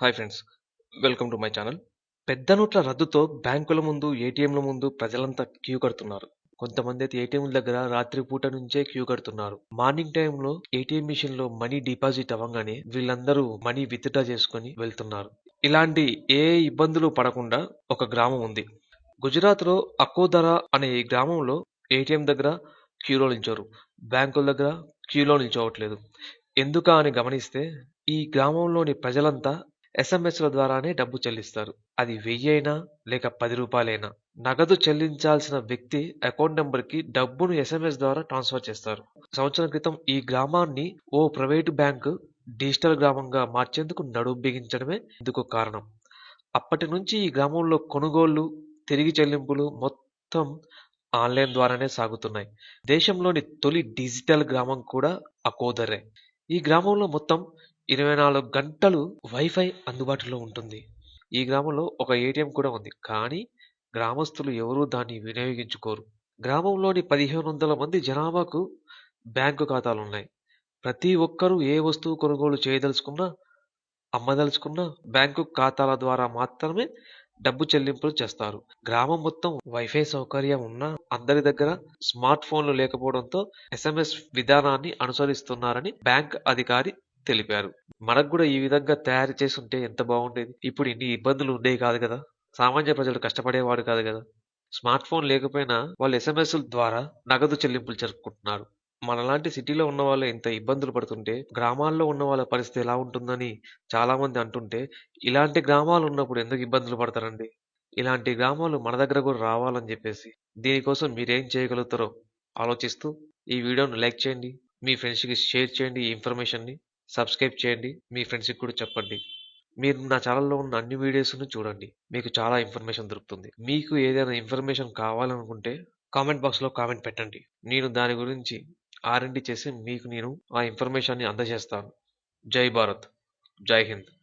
Hi friends welcome to my channel పెద్ద నోట్ల రద్దుతో బ్యాంకుల ముందు ఏటీఎంల ముందు ప్రజలంతా క్యూ కడుతున్నారు. కొంతమంది అయితే ఏటీఎం దగ్గర రాత్రి పూట నుంచే క్యూ కడుతున్నారు. మార్నింగ్ టైంలో ఏటీఎం మిషన్లో మనీ డిపాజిట్ అవ్వగానే వీళ్ళందరూ మనీ విత్డ్రా చేసుకొని వెళ్తున్నారు. ఇలాంటి ఏ ఇబ్బందులు పడకుండా ఒక గ్రామం ఉంది. గుజరాత్లో అకోదర అనే ఈ గ్రామంలో ఏటీఎం దగ్గర క్యూలో నిల్చోరు బ్యాంకుల దగ్గర క్యూలో నిల్చోవట్లేదు. ఎందుకా అని గమనిస్తే ఈ గ్రామంలోని ప్రజలంతా ఎస్ఎంఎస్ల ద్వారానే డబ్బు చెల్లిస్తారు. అది వెయ్యి అయినా లేక పది రూపాయలైనా. నగదు చెల్లించాల్సిన వ్యక్తి అకౌంట్ నెంబర్కి డబ్బును ఎస్ఎంఎస్ ద్వారా ట్రాన్స్ఫర్ చేస్తారు. సంవత్సరం క్రితం ఈ గ్రామాన్ని ఓ ప్రైవేటు బ్యాంకు డిజిటల్ గ్రామంగా మార్చేందుకు నడుం బిగించడమే ఇందుకు కారణం. అప్పటి నుంచి ఈ గ్రామంలో కొనుగోళ్ళు తిరిగి చెల్లింపులు మొత్తం ఆన్లైన్ ద్వారానే సాగుతున్నాయి. దేశంలోని తొలి డిజిటల్ గ్రామం కూడా అకోదరే. ఈ గ్రామంలో మొత్తం ఇరవై నాలుగు గంటలు వైఫై అందుబాటులో ఉంటుంది. ఈ గ్రామంలో ఒక ఏటీఎం కూడా ఉంది. కానీ గ్రామస్తులు ఎవరూ దాన్ని వినియోగించుకోరు. గ్రామంలోని పదిహేను వందల మంది జనాభాకు బ్యాంకు ఖాతాలు ఉన్నాయి. ప్రతి ఒక్కరూ ఏ వస్తువు కొనుగోలు చేయదలుచుకున్నా అమ్మదలుచుకున్నా బ్యాంకు ఖాతాల ద్వారా మాత్రమే డబ్బు చెల్లింపులు చేస్తారు. గ్రామం మొత్తం వైఫై సౌకర్యం ఉన్నా అందరి దగ్గర స్మార్ట్ ఫోన్లు లేకపోవడంతో ఎస్ఎంఎస్ విధానాన్ని అనుసరిస్తున్నారని బ్యాంక్ అధికారి తెలిపారు. మనకు కూడా ఈ విధంగా తయారు చేసి ఉంటే ఎంత బాగుండేది. ఇప్పుడు ఇన్ని ఇబ్బందులు ఉండేవి కాదు కదా. సామాన్య ప్రజలు కష్టపడేవాడు కాదు కదా. స్మార్ట్ ఫోన్ లేకపోయినా వాళ్ళు ఎస్ఎంఎస్ ద్వారా నగదు చెల్లింపులు జరుపుకుంటున్నారు. మనలాంటి సిటీలో ఉన్న వాళ్ళు ఇంత ఇబ్బందులు పడుతుంటే గ్రామాల్లో ఉన్న వాళ్ళ పరిస్థితి ఎలా ఉంటుందని చాలా మంది అంటుంటే ఇలాంటి గ్రామాలు ఉన్నప్పుడు ఎందుకు ఇబ్బందులు పడతారండి? ఇలాంటి గ్రామాలు మన దగ్గర కూడా రావాలని చెప్పేసి దీనికోసం మీరేం చేయగలుగుతారో ఆలోచిస్తూ ఈ వీడియోను లైక్ చేయండి. మీ ఫ్రెండ్స్కి షేర్ చేయండి ఈ ఇన్ఫర్మేషన్ని. సబ్స్క్రైబ్ చేయండి. మీ ఫ్రెండ్స్కి కూడా చెప్పండి. మీరు నా ఛానల్లో ఉన్న అన్ని వీడియోస్ను చూడండి. మీకు చాలా ఇన్ఫర్మేషన్ దొరుకుతుంది. మీకు ఏదైనా ఇన్ఫర్మేషన్ కావాలనుకుంటే కామెంట్ బాక్స్లో కామెంట్ పెట్టండి. నేను దాని గురించి ఆర్ఎండి చేసి మీకు నేను ఆ ఇన్ఫర్మేషన్ని అందజేస్తాను. జై భారత్. జై హింద్.